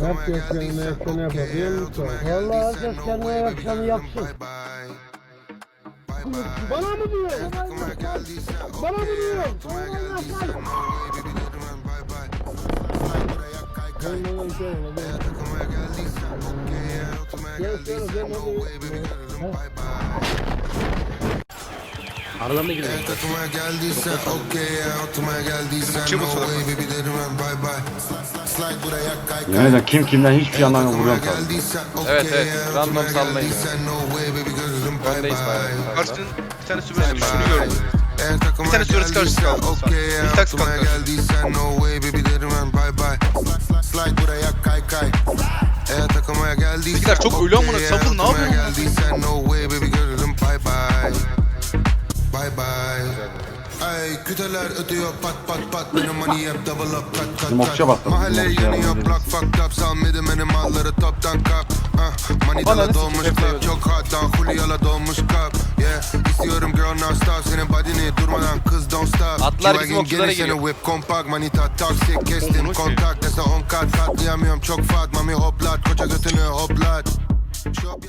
Herkes kendine yakışanı yapabiliyor musun? Vallahi herkes kendine yakışanı yapsın. Bana mı diyor? Bana mı diyor? Aralarına girelim. Takıma geldiysen okey ya Oturmaya geldiysen no way baby derim ben bye bye Yani kim kimden hiçbir yandan Takıma vuruyorum tabii. Evet, evet. Random sallayın. Öndeyiz bayağı. Karşının bir tane süpersin şunu gördüm. Bir tane süresi karşısı kaldı. Bir taksi kalktı. Slide buraya kay kay Eğer geldiysen Bizimkiler çok ölü amına, Safır ne oturmaya Ay küteler ötüyor pat pat pat. Benim money hep double up kat kat kat Mahalle okçuya yanıyor bak. block fucked up Salmadı benim malları toptan kap. Dala ne dolmuş sikeyim, club Çok hot'tan Julia'la dolmuş kap. Yeah istiyorum girl non stop. Senin body'ni durmadan kız don't stop. Atlar bizim G-Wagon okçulara gelir, seni geliyor. whip compact Manita toxic. Kestim kontak Dese on kat katlayamıyorum çok fat. Mami hoplat. Koca götünü hoplat. Yap-